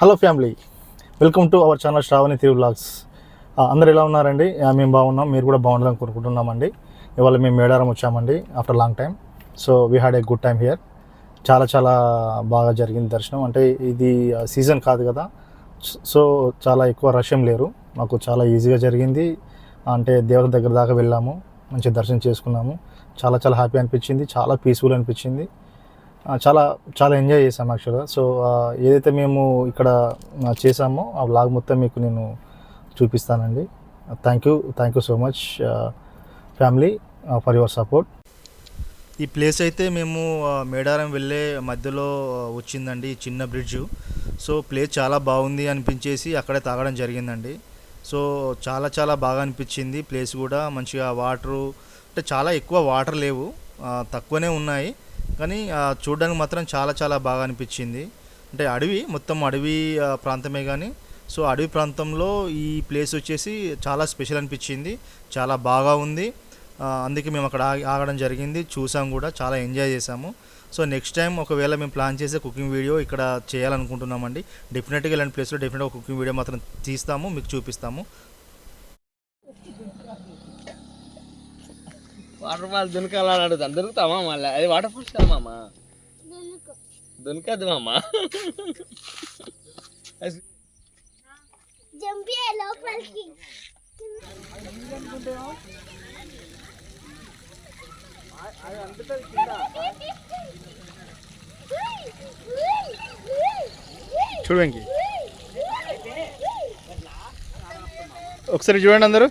Hello family welcome to our channel Sravani Tiru blogs అందరు ఎలా ఉన్నారండి? మేము బాగున్నాం మీరు కూడా బాగుండాలని కోరుకుంటున్నామండి. ఇవాళ మేము మేడారం వచ్చామండి after long time so we had a good time here చాలా చాలా బాగా జరిగింది దర్శనం. అంటే ఇది సీజన్ కాదు కదా. సో చాలా ఎక్కువ రష్ ఏం లేరు. మాకు చాలా ఈజీగా జరిగింది. అంటే దేవత దగ్గర దాకా వెళ్ళాము మంచి దర్శనం చేసుకున్నాము. చాలా చాలా హ్యాపీ అనిపించింది చాలా పీస్ఫుల్ అనిపించింది. చాలా చాలా ఎంజాయ్ చేసాం యాక్చువల్గా సో ఏదైతే మేము ఇక్కడ చేసామో ఆ బ్లాగ్ మొత్తం మీకు నేను చూపిస్తానండి. Thank you thank you so much family for your support ఈ ప్లేస్ అయితే మేము మేడారం వెళ్ళే మధ్యలో వచ్చిందండి చిన్న బ్రిడ్జ్ సో ప్లేస్ చాలా బాగుంది అనిపించేసి అక్కడే తాగడం జరిగిందండి. సో చాలా చాలా బాగా అనిపించింది. ప్లేస్ కూడా మంచిగా వాటరు అంటే చాలా ఎక్కువ వాటర్ లేవు. తక్కువనే ఉన్నాయి. కానీ చూడడానికి మాత్రం చాలా చాలా బాగా అనిపించింది. అంటే అడవి మొత్తం అడవి ప్రాంతమే కానీ సో అడవి ప్రాంతంలో ఈ ప్లేస్ వచ్చేసి చాలా స్పెషల్ అనిపించింది. చాలా బాగా ఉంది. అందుకే మేము అక్కడ ఆగడం జరిగింది. చూసాం కూడా చాలా ఎంజాయ్ చేసాము. సో నెక్స్ట్ టైం ఒకవేళ మేము ప్లాన్ చేసే కుకింగ్ వీడియో ఇక్కడ చేయాలనుకుంటున్నామండి డెఫినెట్గా ఇలాంటి ప్లేస్లో డెఫినెట్గా కుకింగ్ వీడియో మాత్రం తీస్తాము మీకు చూపిస్తాము. వాటర్ ఫాల్ దునకాలని అడుగుతాను. దొరుకుతామా మళ్ళీ? అది వాటర్ ఫాల్స్ కదా మామ? దునకద్దు మామ. జంపి లోపలికి. చూడు వెంకి. ఒకసారి చూడండి అందరూ.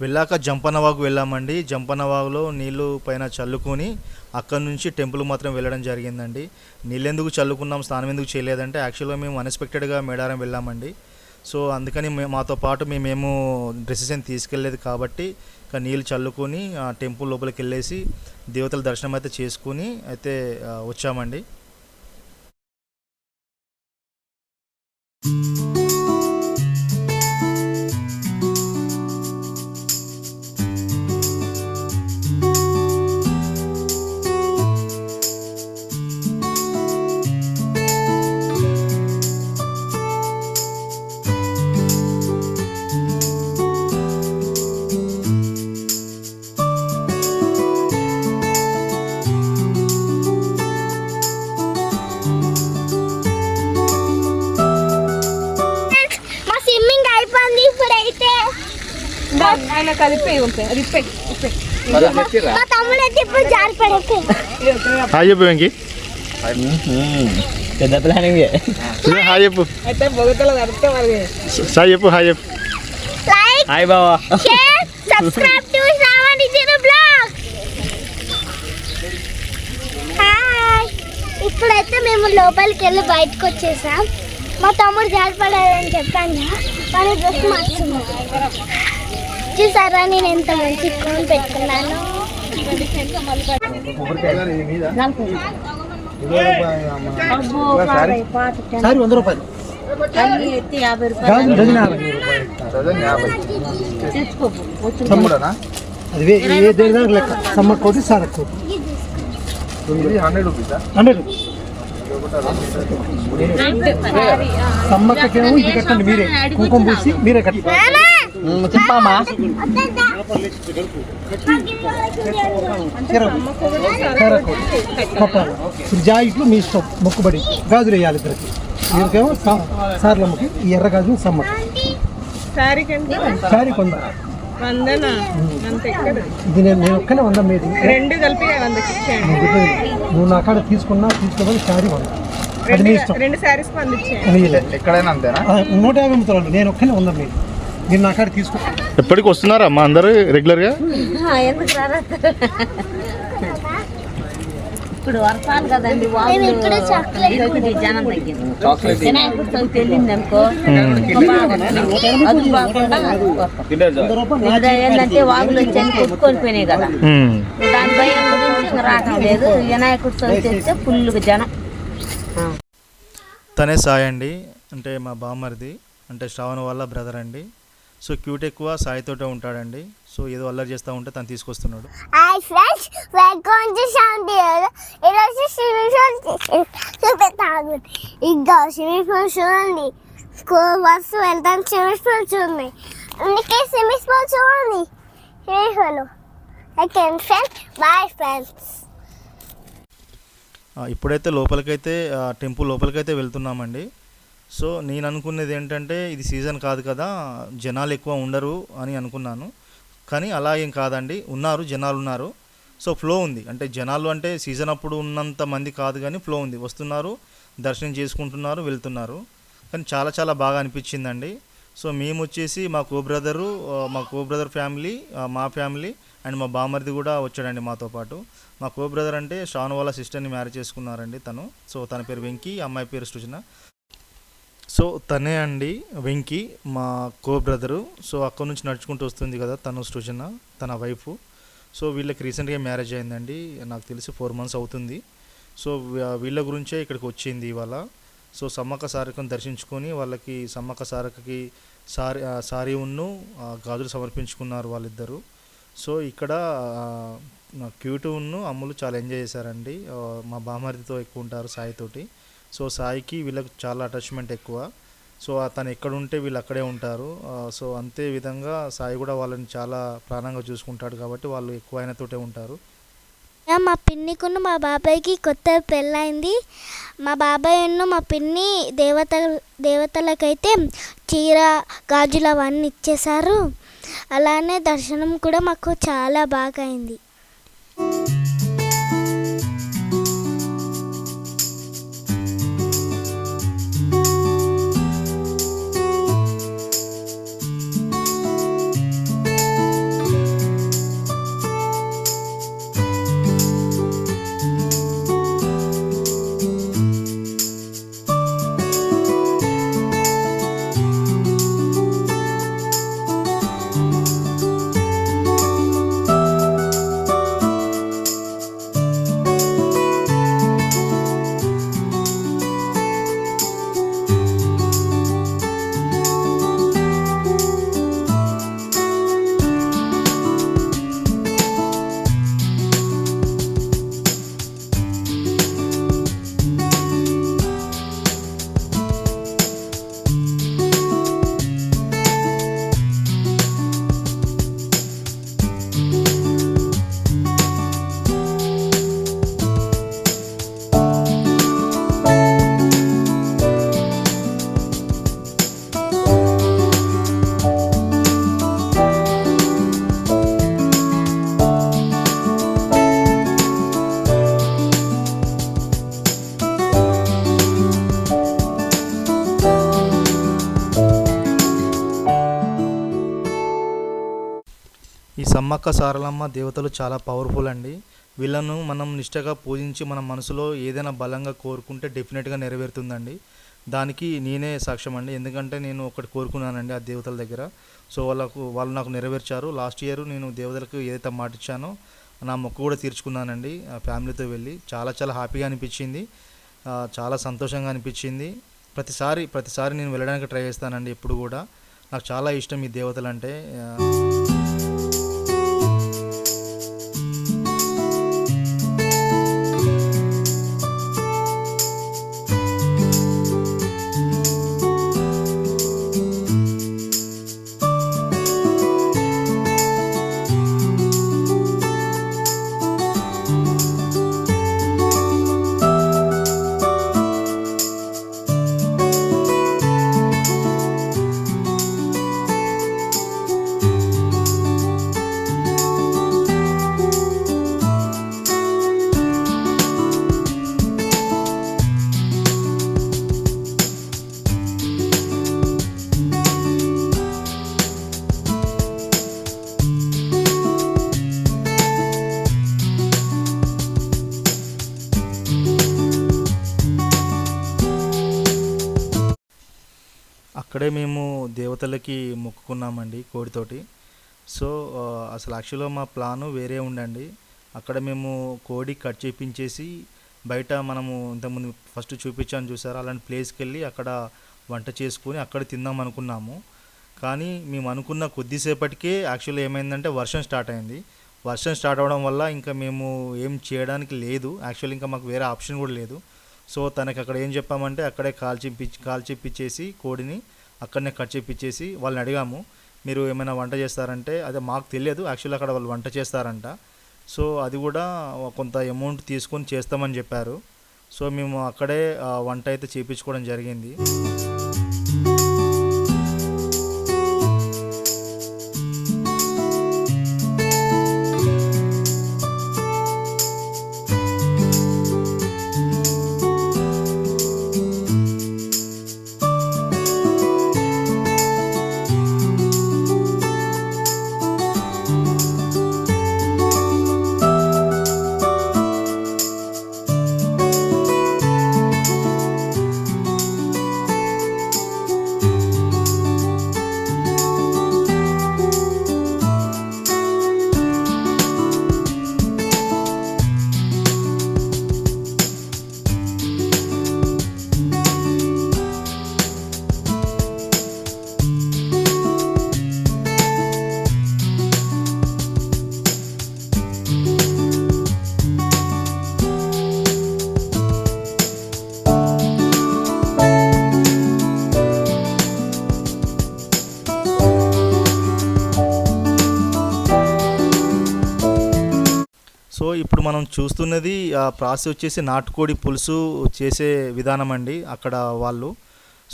వెళ్ళాక జంపనవాగు వెళ్ళామండి. జంపనవాగులో నీళ్ళు పైన చల్లుకొని అక్కడ నుంచి టెంపుల్ మాత్రం వెళ్ళడం జరిగిందండి. నీళ్ళు ఎందుకు చల్లుకున్నాం స్నానం ఎందుకు చేయలేదంటే యాక్చువల్గా మేము అన్ఎక్స్పెక్టెడ్గా మేడారం వెళ్ళామండి. సో అందుకని మే- మాతో పాటు మేమేమో డ్రెస్సెస్ ఏం తీసుకెళ్ళలేదు కాబట్టి ఇక నీళ్ళు చల్లుకొని ఆ టెంపుల్ లోపలికి వెళ్ళేసి దేవతల దర్శనం అయితే చేసుకుని అయితే వచ్చామండి. ఆయన కలిపి ఉంటాయి రిప్పే హాయ్ చెప్పు వెంకి. పెద్ద ప్లానింగ్ హాయ్ చెప్పు. అయితే బొగతలు కడితే మరి. సాయి చెప్పు హాయ్ చెప్పు. లైక్ హాయ్ బావా. Share subscribe to Sravani zero blog hi ఇప్పుడైతే మేము లోపలికి వెళ్ళి బయటకు వచ్చేసాం. మా తమ్ముడు జారిపడాలని చెప్పాను కదా, వాడి డ్రెస్ మార్చుకున్నాను చూసారా? నేను ఎంత మంచి కోన్ పెట్టుకున్నాను. సారీ వంద రూపాయలు. అది ఏ దేని దానికి లెక్క? సమ్మర్ కోటి సార్ కోటి. హండ్రెడ్ రూపీసా హండ్రెడ్ సమ్మక్కకేమో ఇది కట్టండి మీరే. కుంకుమ పూసి మీరే కట్టండి. చెప్పామా చీర చీర కోటి కట్టాలి ఇప్పుడు జాయిట్లు మీ ఇష్టం. మొక్కుబడి. గాజులు వేయాలి ఇద్దరికి. వీరికేమో సా- సార్లమ్మకి ఈ ఎర్ర గాజులు ఎంత? సారీ కొంద? ఇది నేను నేను ఒక్కనే వంద మీది రెండు కలిపి నువ్వు నా కాడ తీసుకున్నా తీసుకోవాలి సారీ వంద అది మీ ఇష్టం. రెండు శారీస్ పంపించేయండి అని వీలే. ఎక్కడైనా అంతేనా? నూట యాభై అమ్ముతారు నేను ఒక్కనే వంద మీది మీరు నా కాడ తీసుకో. ఎప్పటికి వస్తున్నారా మా అందరు రెగ్యులర్గా? ఇప్పుడు వర్షాలు కదండి జనం తగ్గింది. వినాయకుడి చవితి వెళ్ళింది అనుకో. అది బాగుండా ఇక్కడ ఏంటంటే వాగులు వచ్చాయని కొట్టుకొని పోయినాయి కదా. దాని భయం గురించి ఇంకా రావటం లేదు. వినాయకుడి చవితి వస్తే ఫుల్గా జనం. తనే సాయి అండి అంటే మా బామ్మరిది. అంటే శ్రావణ వాళ్ళ బ్రదర్ అండి. సో క్యూట్ ఎక్కువ సాయితోటే ఉంటాడండి. సో ఏదో అల్లరి చేస్తూ ఉంటే తను తీసుకొస్తున్నాడు. Hi friends welcome to Shanti ఈరోజు శ్రీవిజన్ చూపిస్తాను. కాదు ఇంకా స్విమ్మింగ్ పూల్ చూడండి. స్కూల్ బస్సు వెళ్తాను స్విమ్మింగ్ పూల్ చూడండి. అందుకే స్విమ్మింగ్ పూల్ చూడండి. Swimming pool okay friends bye friends ఇప్పుడైతే లోపలికైతే టెంపుల్ లోపలికైతే వెళ్తున్నామండి. సో నేను అనుకునేది ఏంటంటే ఇది సీజన్ కాదు కదా జనాలు ఎక్కువ ఉండరు అని అనుకున్నాను. కానీ అలా ఏం కాదండి. ఉన్నారు జనాలు ఉన్నారు. సో ఫ్లో ఉంది. అంటే జనాలు అంటే సీజన్ అప్పుడు ఉన్నంత మంది కాదు కానీ ఫ్లో ఉంది. వస్తున్నారు దర్శనం చేసుకుంటున్నారు వెళ్తున్నారు. కానీ చాలా చాలా బాగా అనిపించిందండి. సో మేము వచ్చేసి మా కో బ్రదరు మా కో బ్రదర్ ఫ్యామిలీ మా ఫ్యామిలీ అండ్ మా బామర్ది కూడా వచ్చాడండి మాతో పాటు. మా కో బ్రదర్ అంటే షాను వాళ్ళ సిస్టర్ని మ్యారేజ్ చేసుకున్నారండి తను. సో తన పేరు వెంకీ అమ్మాయి పేరు సృజన. సో తనే అండి వెంకీ మా కో బ్రదరు సో అక్కడ నుంచి నడుచుకుంటూ వస్తుంది కదా తను సృజన తన వైఫ్. సో వీళ్ళకి రీసెంట్గా మ్యారేజ్ అయిందండి. నాకు తెలిసి ఫోర్ మంత్స్ అవుతుంది. సో వీళ్ళ గురించే ఇక్కడికి వచ్చింది ఇవాళ. సో సమ్మక్క సారకను దర్శించుకొని వాళ్ళకి సమ్మక్క సారకకి సారీ సారీ ఉన్ను గాజులు సమర్పించుకున్నారు వాళ్ళిద్దరూ. సో ఇక్కడ క్యూటు ఉన్ను అమ్ములు చాలా ఎంజాయ్ చేశారండి. మా బామర్దితో ఎక్కువ ఉంటారు సాయితోటి. సో సాయికి వీళ్ళకి చాలా అటాచ్మెంట్ ఎక్కువ. సో తను ఎక్కడ ఉంటే వీళ్ళు అక్కడే ఉంటారు. సో అంతే విధంగా సాయి కూడా వాళ్ళని చాలా ప్రాణంగా చూసుకుంటాడు కాబట్టి వాళ్ళు ఎక్కువ ఆయనతోటే ఉంటారు. మా పిన్నికును మా బాబాయ్కి కొత్త పెళ్ళైంది. మా బాబాయ్ మా పిన్ని దేవత దేవతలకైతే చీర గాజులు అవన్నీ ఇచ్చేశారు. అలానే దర్శనం కూడా మాకు చాలా బాగా అయింది. సమ్మక్క సారలమ్మ దేవతలు చాలా పవర్ఫుల్ అండి. వీళ్ళను మనం నిష్టగా పూజించి మన మనసులో ఏదైనా బలంగా కోరుకుంటే డెఫినెట్గా నెరవేరుతుందండి. దానికి నేనే సాక్ష్యం అండి ఎందుకంటే నేను ఒకటి కోరుకున్నానండి ఆ దేవతల దగ్గర. సో వాళ్ళకు వాళ్ళు నాకు నెరవేర్చారు. లాస్ట్ ఇయర్ నేను దేవతలకు ఏదైతే మాట ఇచ్చానో నా మొక్కు కూడా తీర్చుకున్నానండి. ఆ ఫ్యామిలీతో వెళ్ళి చాలా చాలా హ్యాపీగా అనిపించింది. చాలా సంతోషంగా అనిపించింది. ప్రతిసారి ప్రతిసారి నేను వెళ్ళడానికి ట్రై చేస్తానండి ఎప్పుడు కూడా. నాకు చాలా ఇష్టం ఈ దేవతలు అంటే అక్కడే మేము దేవతలకి మొక్కుకున్నామండి కోడితోటి. సో అసలు యాక్చువల్గా మా ప్లాను వేరే ఉండండి. అక్కడ మేము కోడి కట్ చేపించేసి బయట మనము ఇంతకుముందు ఫస్ట్ చూపించాను చూసారా? అలాంటి ప్లేస్కి వెళ్ళి అక్కడ వంట చేసుకొని అక్కడ తిందాం అనుకున్నాము. కానీ మేము అనుకున్న కొద్దిసేపటికే యాక్చువల్లీ ఏమైందంటే వర్షం స్టార్ట్ అయింది. వర్షం స్టార్ట్ అవ్వడం వల్ల ఇంకా మేము ఏం చేయడానికి లేదు. యాక్చువల్ ఇంకా మాకు వేరే ఆప్షన్ కూడా లేదు. సో తనకి అక్కడ ఏం చెప్పామంటే అక్కడే కాల్ చెప్పి కోడిని అక్కడనే కట్ చేపించేసి వాళ్ళని అడిగాము మీరు ఏమైనా వంట చేస్తారంటే అదే మాకు తెలియదు యాక్చువల్లీ అక్కడ వాళ్ళు వంట చేస్తారంట. సో అది కూడా కొంత అమౌంట్ తీసుకొని చేస్తామని చెప్పారు. సో మేము అక్కడే వంట అయితే చేయించుకోవడం జరిగింది. ఇప్పుడు మనం చూస్తున్నది ఆ ప్రాసెస్ వచ్చేసి నాటుకోడి పులుసు చేసే విధానం అండి అక్కడ వాళ్ళు.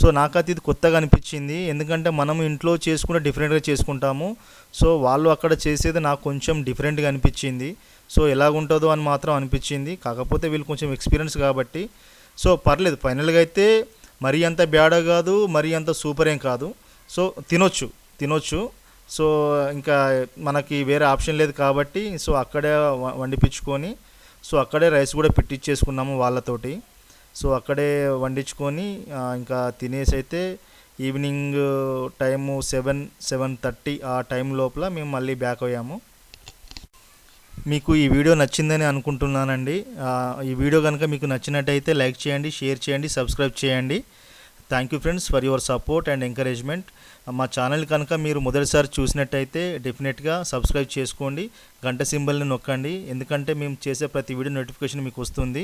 సో నాకైతే ఇది కొత్తగా అనిపించింది. ఎందుకంటే మనం ఇంట్లో చేసుకుంటే డిఫరెంట్గా చేసుకుంటాము. సో వాళ్ళు అక్కడ చేసేది నాకు కొంచెం డిఫరెంట్గా అనిపించింది. సో ఎలాగుంటుందో అని మాత్రం అనిపించింది. కాకపోతే వీళ్ళు కొంచెం ఎక్స్పీరియన్స్ కాబట్టి. సో పర్లేదు ఫైనల్గా అయితే మరీ అంత బ్యాడ కాదు మరీ అంత సూపర్ ఏం కాదు. సో తినొచ్చు తినొచ్చు. సో ఇంకా మనకి వేరే ఆప్షన్ లేదు కాబట్టి సో అక్కడే వండిపించుకొని సో అక్కడే రైస్ కూడా పెట్టించేసుకున్నాము వాళ్ళతోటి. సో అక్కడే వండించుకొని ఇంకా తినేసి అయితే evening time seven seven thirty ఆ టైం లోపల మేము మళ్ళీ బ్యాక్ అయ్యాము. మీకు ఈ వీడియో నచ్చిందని అనుకుంటున్నానండి. ఈ వీడియో కనుక మీకు నచ్చినట్టయితే లైక్ చేయండి షేర్ చేయండి సబ్స్క్రైబ్ చేయండి. Thank you friends for your support and encouragement మా ఛానల్ కనుక మీరు మొదటిసారి చూసినట్టయితే డెఫినెట్గా సబ్స్క్రైబ్ చేసుకోండి. గంట సింబల్ని నొక్కండి. ఎందుకంటే మేము చేసే ప్రతి వీడియో నోటిఫికేషన్ మీకు వస్తుంది.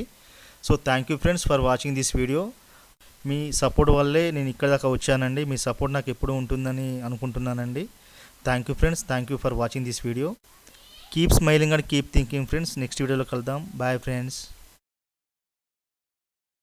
So thank you friends for watching this video me support వల్లే నేను ఇక్కడ దాకా వచ్చానండి. మీ సపోర్ట్ నాకు ఎప్పుడు ఉంటుందని అనుకుంటున్నానండి. Thank you friends thank you for watching this video keep smiling and keep thinking friends next వీడియోలో కలుద్దాం. Bye friends